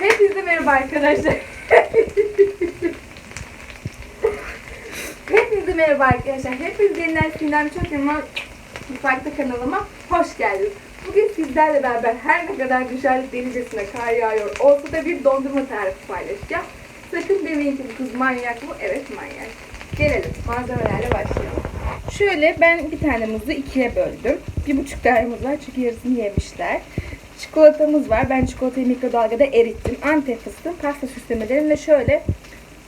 Hepinize merhaba arkadaşlar. Hepinize merhaba arkadaşlar. Hepiniz yeniden Sinem Çok Yaman Mutfakta kanalıma hoş geldiniz. Bugün sizlerle beraber her ne kadar dışarıda delicesine kar yağıyor olsa da bir dondurma tarifi paylaşacağım. Sakın demeyin ki bu kız manyak mı? Evet manyak. Gelelim malzemelerle başlayalım. Şöyle ben bir tane muzu ikiye böldüm. Bir buçuk tane muz var çünkü yarısını yemişler. Çikolatamız var. Ben çikolatayı mikrodalgada erittim. Antep fıstığım, pasta süslemelerim ve şöyle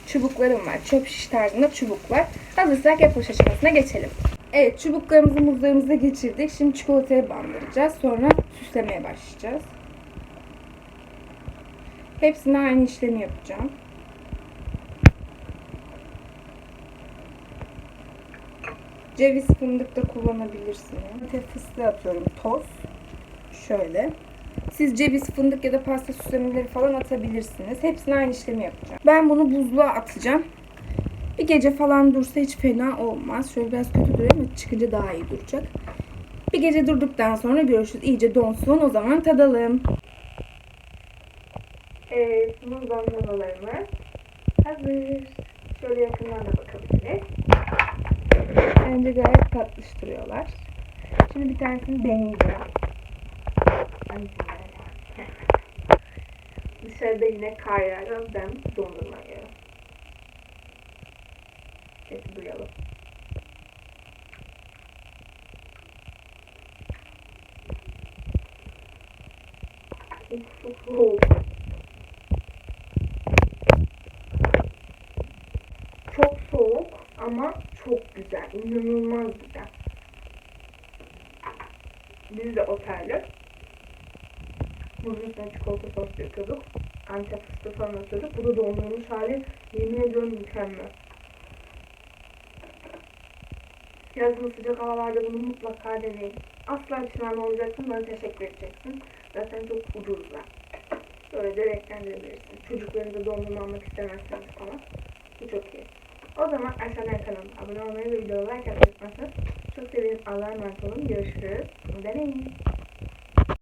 çubuklarım var. Çöp şiş tarzında çubuk var. Hazırsak yapılış aşamasına geçelim. Evet çubuklarımızı muzlarımızı geçirdik. Şimdi çikolataya bandıracağız. Sonra süslemeye başlayacağız. Hepsine aynı işlemi yapacağım. Ceviz fındık da kullanabilirsiniz. Antep fıstığı atıyorum toz. Şöyle. Siz ceviz, fındık ya da pasta süslemeleri falan atabilirsiniz. Hepsine aynı işlemi yapacağım. Ben bunu buzluğa atacağım. Bir gece falan dursa hiç fena olmaz. Şöyle biraz kötü duruyor ama çıkınca daha iyi duracak. Bir gece durduktan sonra görüşürüz. İyice donsun. O zaman tadalım. Evet, muz dondurmalarımız hazır. Şöyle yakından da bakabiliriz. Bence gayet tatlıştırıyorlar. Şimdi bir tanesini deneyeceğim. Ay, Dışarıda yine kar yağıyor. Ben dondurma yiyorum. Sesi duyalım. Çok soğuk ama çok güzel. İnanılmaz güzel. Biz de otelde muzun üstüne çikolata sos döküyorduk. Antep fıstığı falan atıyorduk. Bu da dondurulmuş hali yemin ediyorum mükemmel. Yazın sıcak havalarda bunu mutlaka deneyin. Asla pişman olacaksın, bana teşekkür edeceksin. Zaten çok ucuzlar. Böyle de renklendirebilirsin. Çocuklarınıza dondurma almak istemezseniz falan. Bu çok iyi. O zaman aşağıdan kanalıma abone olmayı ve videoya like atmayı unutmazsanız çok sevinirim. Allah'a emanet olun. Görüşürüz. Deneyin.